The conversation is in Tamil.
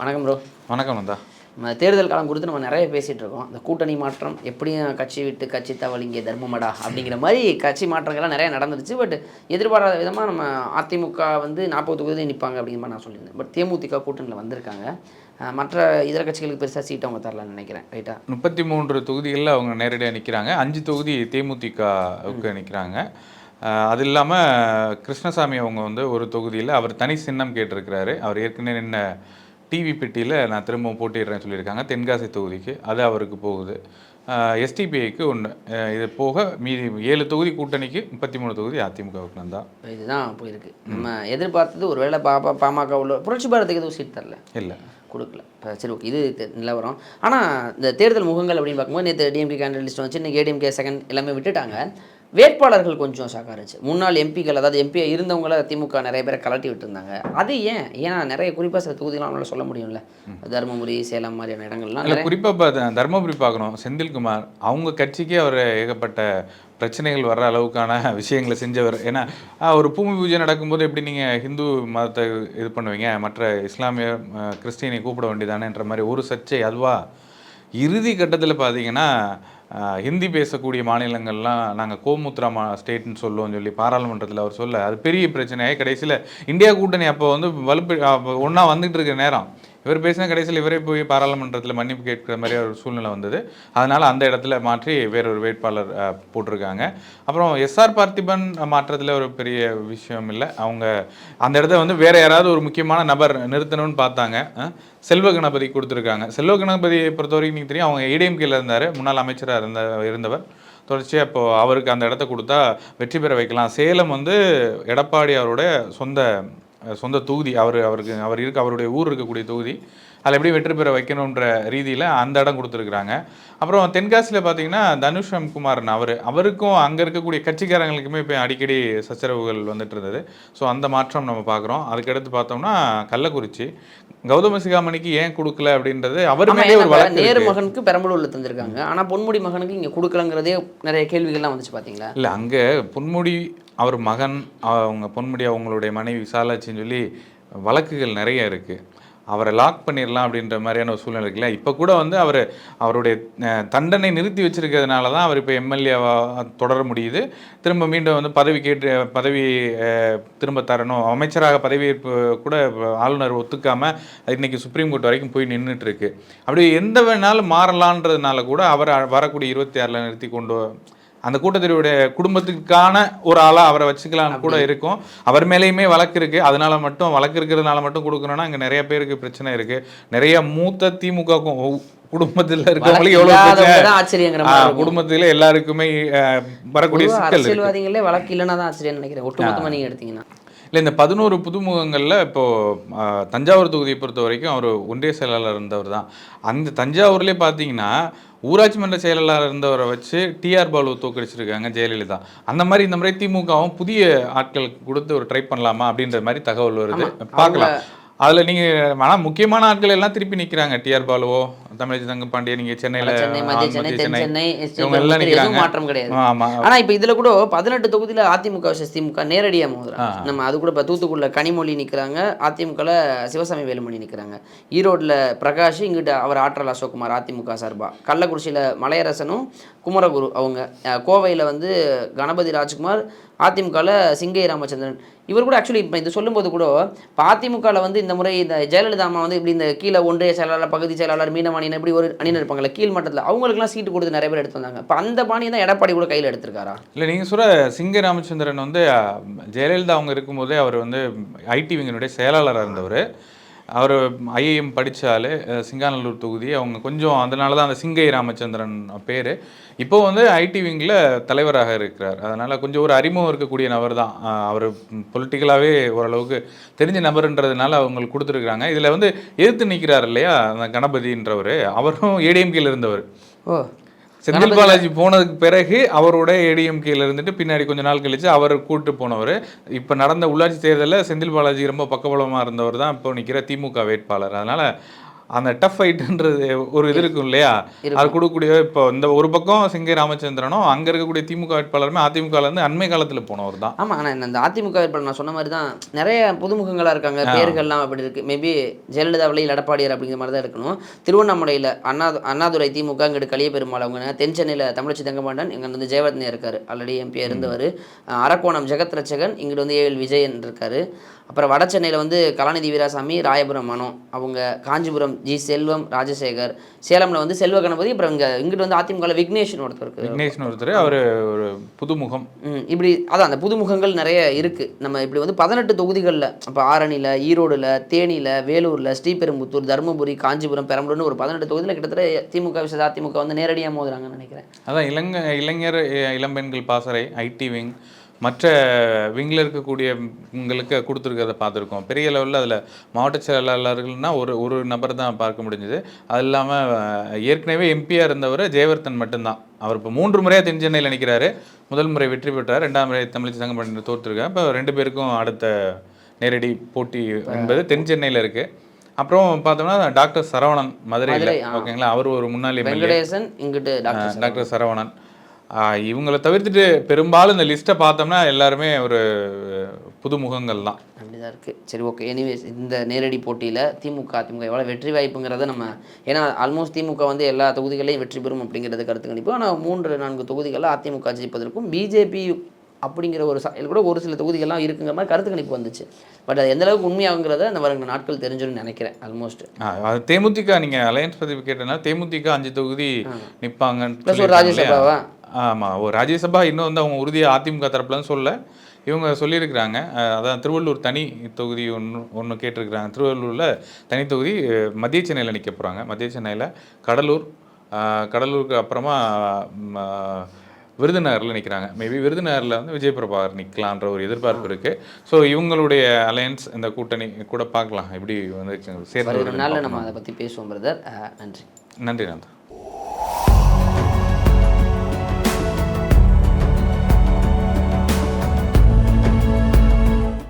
வணக்கம் ப்ரோ வணக்கம் நந்தா. நம்ம தேர்தல் காலம் குறித்து நம்ம நிறைய பேசிகிட்டு இருக்கோம். இந்த கூட்டணி மாற்றம் எப்படியும் கட்சி விட்டு கட்சி தவள் இங்கே தர்மமடா அப்படிங்கிற மாதிரி கட்சி மாற்றங்கள்லாம் நிறைய நடந்துருச்சு. பட் எதிர்பாராத விதமாக நம்ம அதிமுக வந்து நாற்பது தொகுதி நிற்பாங்க அப்படிங்கிற மாதிரி நான் சொல்லியிருந்தேன். பட் தேமுதிக கூட்டணியில் வந்திருக்காங்க. மற்ற இதர கட்சிகளுக்கு பெருசாக சீட் அவங்க தரலான்னு நினைக்கிறேன். ரைட்டா முப்பத்தி மூன்று தொகுதிகளில் அவங்க நேரடியாக நிற்கிறாங்க அஞ்சு தொகுதி தேமுதிகவுக்கு நிற்கிறாங்க அது இல்லாமல் கிருஷ்ணசாமி அவங்க வந்து ஒரு தொகுதியில் அவர் தனி சின்னம் கேட்டிருக்கிறாரு. அவர் ஏற்கனவே நின்ன டிவி பெட்டியில் நான் திரும்பவும் போட்டிடுறேன்னு சொல்லியிருக்காங்க தென்காசி தொகுதிக்கு. அது அவருக்கு போகுது. எஸ்டிபிஐக்கு ஒன்று இது போக மீதி ஏழு தொகுதி கூட்டணிக்கு முப்பத்தி மூணு தொகுதி அதிமுகவுக்கு நந்தா இதுதான் போயிருக்கு. நம்ம எதிர்பார்த்தது ஒருவேளை பாபா பாமக உள்ள புரட்சி பாரத்துக்கு எதுவும் சீட் தரல. இல்லை. கொடுக்கல. சரி ஓகே இது நிலவரம் ஆனால் இந்த தேர்தல் முகங்கள் அப்படின்னு பார்க்கும்போது நேற்று டிஎம்கே கேண்டிடேட் லிஸ்ட் வந்துச்சு. இன்னைக்கு ஏடிஎம்கே செகண்ட் எல்லாமே விட்டுட்டாங்க. வேட்பாளர்கள் கொஞ்சம் இருந்துச்சு முன்னாள் எம்பிக்கள் அதாவது எம்பி இருந்தவங்கள திமுக நிறைய பேரை கலட்டி விட்டுருந்தாங்க. அது ஏன்? ஏன்னா நிறைய குறிப்பாக சில தொகுதிகளாம் அவங்களால சொல்ல முடியும்ல. தருமபுரி சேலம் மாதிரியான இடங்கள்லாம் இல்லை குறிப்பாக இப்போ தர்மபுரி பார்க்கணும் செந்தில்குமார் அவங்க கட்சிக்கே அவர் ஏகப்பட்ட பிரச்சனைகள் வர்ற அளவுக்கான விஷயங்களை செஞ்சவர். ஏன்னா ஒரு பூமி பூஜை நடக்கும்போது எப்படி நீங்கள் ஹிந்து மதத்தை இது பண்ணுவீங்க? மற்ற இஸ்லாமிய கிறிஸ்டியனை கூப்பிட வேண்டியதானேன்ற மாதிரி ஒரு சர்ச்சை அதுவா? இறுதி கட்டத்தில் பார்த்தீங்கன்னா ஹிந்தி பேசக்கூடிய மாநிலங்கள்லாம் நாங்கள் கோமுத்ரா மா ஸ்டேட்னு சொல்லுவோம் சொல்லி பாராளுமன்றத்தில் அவர் சொல்ல அது பெரிய பிரச்சனையாகி கடைசியில் இந்தியா கூட்டணி அப்போ வந்து வலுப்பு ஒன்றா வந்துட்டு இருக்கிற நேரம். இவர் பேசின கடைசியில் இவரே போய் பாராளுமன்றத்தில் மன்னிப்பு கேட்கிற மாதிரி ஒரு சூழ்நிலை வந்தது. அதனால் அந்த இடத்துல மாற்றி வேறொரு வேட்பாளர் போட்டிருக்காங்க. அப்புறம் எஸ்ஆர் பார்த்திபன் மாற்றத்தில் ஒரு பெரிய விஷயம் இல்லை. அவங்க அந்த இடத்த வந்து வேற யாராவது ஒரு முக்கியமான நபர் நிறுத்தணும்னு பார்த்தாங்க. செல்வ கணபதி கொடுத்துருக்காங்க. செல்வ கணபதியை பொறுத்த வரைக்கும் நீங்கள் தெரியும் அவங்க ஏடிஎம்கேல இருந்தார். முன்னாள் அமைச்சராக இருந்த இருந்தவர். தொடர்ச்சியாக இப்போது அவருக்கு அந்த இடத்த கொடுத்தா வெற்றி பெற வைக்கலாம். சேலம் வந்து எடப்பாடி அவரோட சொந்த சொந்த தொகுதி அவர் அவருக்கு அவர் இருக்க அவருடைய ஊர் இருக்கக்கூடிய தொகுதி அதில் எப்படி வெற்றி பெற வைக்கணுன்ற ரீதியில் அந்த இடம் கொடுத்துருக்குறாங்க. அப்புறம் தென்காசியில் பார்த்தீங்கன்னா தனுஷ் குமார்னு அவர் அவருக்கும் அங்கே இருக்கக்கூடிய கட்சிக்காரங்களுக்குமே இப்போ அடிக்கடி சச்சரவுகள் வந்துட்டு இருந்தது. ஸோ அந்த மாற்றம் நம்ம பார்க்குறோம். அதுக்கடுத்து பார்த்தோம்னா கள்ளக்குறிச்சி. கௌதம சிகாமணிக்கு ஏன் கொடுக்கல அப்படின்றது அவர் மேலே ஒரு வழக்கு நேரு. மகனுக்கு பெரம்பலூரில் தந்திருக்காங்க. ஆனால் பொன்முடி மகனுக்கு இங்கே கொடுக்கலங்கிறதே நிறைய கேள்விகள்லாம் வந்துச்சு பார்த்தீங்களா இல்லை அங்கே பொன்முடி அவர் மகன் அவங்க பொன்முடி அவங்களுடைய மனைவி விசாலாட்சின்னு சொல்லி வழக்குகள் நிறைய இருக்குது அவரை லாக் பண்ணிடலாம் அப்படின்ற மாதிரியான ஒரு சூழ்நிலை இருக்குல்ல? இப்போ கூட வந்து அவர் அவருடைய தண்டனை நிறுத்தி வச்சுருக்கிறதுனால தான் அவர் இப்போ எம்எல்ஏவாக தொடர முடியுது. திரும்ப மீண்டும் வந்து பதவி கேட்டு பதவி திரும்ப தரணும். அமைச்சராக பதவியேற்பு கூட ஆளுநர் ஒத்துக்காம இன்றைக்கி சுப்ரீம் கோர்ட் வரைக்கும் போய் நின்றுட்டுருக்கு அப்படி எந்த வேணாலும் மாறலான்றதுனால கூட அவர் வரக்கூடிய இருபத்தி ஆறில் நிறுத்தி கொண்டு அந்த கூட்டத்தினுடைய குடும்பத்துக்கான ஒரு ஆளா அவரை வச்சுக்கலாம்னு கூட இருக்கும். அவர் மேலேயுமே வழக்கு இருக்கு. அதனால மட்டும் வழக்கு இருக்கிறதுனால மட்டும் கொடுக்கணும்னா இங்க நிறைய பேருக்கு பிரச்சனை இருக்கு. நிறைய மூத்த திமுக குடும்பத்தில் பிரச்சனை? தான் ஆச்சரியங்கிற. குடும்பத்துல எல்லாருக்குமே வரக்கூடிய சிக்கல் அரசியல்வாதிகளே வழக்கு இல்லைன்னா தான் ஆச்சரியம் நினைக்கிறேன். ஒட்டுமொத்தமாக நீங்கள் எடுத்தீங்கன்னா. இல்லை இந்த பதினோரு புதுமுகங்களில் இப்போ ஆ, தஞ்சாவூர் தொகுதியை பொறுத்த வரைக்கும் அவர் ஒன்றிய செயலாளர் இருந்தவர் தான். அந்த தஞ்சாவூர்லேயே பார்த்தீங்கன்னா ஊராட்சி மன்ற செயலாளர் இருந்தவரை வச்சு டிஆர் பாலு தோக்கடிச்சிருக்காங்க ஜெயலலிதா. அந்த மாதிரி இந்த முறை திமுகவும் புதிய ஆட்களுக்கு கொடுத்து ஒரு ட்ரை பண்ணலாமா அப்படின்ற மாதிரி தகவல் வருது. பார்க்கலாம். அதில் நீங்கள் ஆனால் முக்கியமான ஆட்கள் எல்லாம் திருப்பி நிற்கிறாங்க டிஆர் பாலுவோ தமிழ் தங்கம் பாண்டியன் நீங்கள் சென்னையில் சென்னை மத்திய சென்னை தென் சென்னை எஸ்டி இவங்க எல்லாம் எதுவும் நிற்கிறாங்க மாற்றம் கிடையாது. ஆனா இப்ப இதுல கூட பதினெட்டு தொகுதியில அதிமுக திமுக நேரடியா மோதுறாங்க. நம்ம அது கூட இப்ப தூத்துக்குடியில கனிமொழி நிக்கிறாங்க அதிமுகல சிவசாமி வேலுமணி நிக்கிறாங்க. ஈரோட்ல பிரகாஷ் இங்கிட்ட அவர் ஆற்றல் அசோக்குமார் அதிமுக சார்பா. கள்ளக்குறிச்சியில மலையரசனும் குமரகுரு அவங்க. கோவையில வந்து கணபதி ராஜ்குமார் அதிமுகவில் சிங்கை ராமச்சந்திரன். இவர் கூட ஆக்சுவலி இப்போ இது சொல்லும்போது கூட இப்போ அதிமுகவில் வந்து இந்த முறை இந்த ஜெயலலிதா அம்மா வந்து இப்படி இந்த கீழே ஒன்றிய செயலாளர் பகுதி செயலாளர் மீனவாணின்னு இப்படி ஒரு அணியினர் இருப்பாங்கல்ல கீழ் மட்டத்தில். அவங்களுக்குலாம் சீட்டு கொடுத்து நிறைய பேர் எடுத்து வந்தாங்க. இப்போ அந்த பாணியை தான் எடப்பாடி கூட கையில் எடுத்திருக்காரா? இல்லை நீங்கள் சொல்ல சிங்க ராமச்சந்திரன் வந்து ஜெயலலிதா அவங்க இருக்கும்போதே அவர் வந்து ஐடி விங்கினுடைய செயலாளராக இருந்தவர். அவர் ஐஏஎம் படித்தால் சிங்காநல்லூர் தொகுதி அவங்க கொஞ்சம் அதனால தான் அந்த சிங்கை ராமச்சந்திரன் பேர். இப்போ வந்து ஐடி விங்கில் தலைவராக இருக்கிறார். அதனால் கொஞ்சம் ஒரு அறிமுகம் இருக்கக்கூடிய நபர் தான். அவர் பொலிட்டிக்கலாகவே ஓரளவுக்கு தெரிஞ்ச நபர்ன்றதுனால அவங்களுக்கு கொடுத்துருக்குறாங்க. இதில் வந்து எதிர்த்து நிற்கிறார் இல்லையா அந்த கணபதின்றவர். அவரும் ஏடிஎம்கேல இருந்தவர். ஓ. செந்தில் பாலாஜி போனதுக்கு பிறகு அவரோட ஏடிஎம்கேல இருந்துட்டு பின்னாடி கொஞ்ச நாள் கழிச்சு அவர் கூட்டு போனவர். இப்போ நடந்த உள்ளாட்சி தேர்தலில் செந்தில் பாலாஜி ரொம்ப பக்கபலமாக இருந்தவர் தான் இப்போ நிற்கிற திமுக வேட்பாளர். அதனால அந்த டஃப் ஃபைட்டுன்றது ஒரு இது இருக்கும் இல்லையா? அது கொடுக்கக்கூடிய இப்போ இந்த ஒரு பக்கம் சிங்கை ராமச்சந்திரனும் அங்க இருக்கக்கூடிய திமுக வேட்பாளருமே அதிமுகல இருந்து அண்மை காலத்துல போனவர் தான். ஆமா ஆனா இந்த அதிமுக வேட்பாளர் நான் சொன்ன மாதிரி தான் நிறைய புதுமுகங்களா இருக்காங்க. பேர்கள்லாம் அப்படி இருக்கு. மேபி ஜெயலலிதா வழியில் எடப்பாடியார் அப்படிங்கிற மாதிரி தான் இருக்கணும். திருவண்ணாமலையில அண்ணா அண்ணாதுரை திமுக இங்கிட்டு கலிய பெருமாள் அவங்க தென் சென்னையில தமிழச்சி தங்கமாண்டன் இங்க வந்து ஜெயவர்தனியா இருக்காரு. ஆல்ரெடி எம்பியா இருந்தவர். அரக்கோணம் ஜெகத் ரட்சகன் இங்கிட்டு வந்து ஏஎல் விஜயன் இருக்காரு. அப்புறம் வட சென்னையில் வந்து கலாநிதி வீராசாமி ராயபுரம் மனோ அவங்க காஞ்சிபுரம் ஜி செல்வம் ராஜசேகர் சேலம்ல வந்து செல்வ கணபதி அப்புறம் இங்க இங்கிட்டு வந்து அதிமுக விக்னேஷன் ஒருத்தர் இருக்கு விக்னேஷ்னு ஒருத்தர் அவர் ஒரு புதுமுகம். இப்படி அதான் அந்த புதுமுகங்கள் நிறைய இருக்கு. நம்ம இப்படி வந்து பதினெட்டு தொகுதிகளில் இப்போ ஆரணியில் ஈரோடுல தேனியில் வேலூரில் ஸ்ரீபெரும்புத்தூர் தருமபுரி காஞ்சிபுரம் பெரம்பலூர்னு ஒரு பதினெட்டு தொகுதியில் கிட்டத்தட்ட திமுக விஷய அதிமுக வந்து நேரடியாக மோதுறாங்கன்னு நினைக்கிறேன். அதான் இளங்க இளைஞர் இளம்பெண்கள் பாசறை ஐடி விங் மற்ற விங்கில் இருக்கக்கூடிய உங்களுக்கு கொடுத்துருக்கிறத பார்த்துருக்கோம். பெரிய லெவலில் அதில் மாவட்ட செயலாளர்கள்னா ஒரு ஒரு நபர் தான் பார்க்க முடிஞ்சது. அது இல்லாமல் ஏற்கனவே எம்பியாக இருந்தவர் ஜெயவர்தன் மட்டும்தான். அவர் இப்போ மூன்று முறையாக தென் சென்னையில் நிற்கிறாரு முதல் முறை வெற்றி பெற்றார். ரெண்டாம் முறை தமிழிசை சங்கம் தோற்றுருக்காங்க இப்போ ரெண்டு பேருக்கும் அடுத்த நேரடி போட்டி என்பது தென் சென்னையில் இருக்குது அப்புறம் பார்த்தோம்னா டாக்டர் சரவணன் மதுரையில். ஓகேங்களா? அவர் ஒரு முன்னாள் எம்எல்ஏ. டாக்டர் சரவணன். இவங்களை தவிர்த்துட்டு பெரும்பாலும் இந்த லிஸ்ட்டை பார்த்தோம்னா எல்லாருமே ஒரு புது முகங்கள் தான். அப்படிதான் இருக்கு. சரி ஓகே. எனிவேஸ் இந்த நேரடி போட்டியில் திமுக அதிமுக எவ்வளோ வெற்றி வாய்ப்புங்கிறத நம்ம ஏன்னா ஆல்மோஸ்ட் திமுக வந்து எல்லா தொகுதிகளையும் வெற்றி பெறும் அப்படிங்கிறது கருத்து கணிப்பு. ஆனால் மூன்று நான்கு தொகுதிகளில் அதிமுக ஜெயிப்பதற்கும் பிஜேபி அப்படிங்கிற ஒரு சாயல் கூட ஒரு சில தொகுதிகள்லாம் இருக்குங்கிற மாதிரி கருத்து கணிப்பு வந்துச்சு. பட் அது எந்த அளவுக்கு உண்மையாகுங்கிறத அந்த வருகிற நாட்கள் தெரிஞ்சுன்னு நினைக்கிறேன் ஆல்மோஸ்ட் அது தேமுதிக நீங்க அலையன்ஸ் பத்தி கேட்டனா தேமுதிக அஞ்சு தொகுதி நிப்பாங்கன்னு ப்ளஸ் ஒரு? ராஜ்யசபாவா? ஆமா ஒரு ராஜ்யசபா இன்னும் வந்து அவங்க உறுதியா அதிமுக தரப்புலன்னு சொல்ல இவங்க சொல்லியிருக்கிறாங்க. அதான் திருவள்ளூர் தனி தொகுதி ஒன்று ஒன்று கேட்டிருக்கிறாங்க. திருவள்ளூரில் தனி தொகுதி மத்திய சென்னையில் நிற்க போகிறாங்க மத்திய சென்னையில் கடலூர் கடலூருக்கு அப்புறமா விருதுநகரில் நிற்கிறாங்க மேபி விருதுநகரில் வந்து விஜய் பிரபாகர் நிற்கலான்ற ஒரு எதிர்பார்ப்பு இருக்குது ஸோ இவங்களுடைய அலையன்ஸ் இந்த கூட்டணி கூட பார்க்கலாம். எப்படி வந்து சேர்ந்து நாளில். நம்ம அதை பற்றி பேசுவோம் பிரதர் நன்றி. நன்றி நந்தா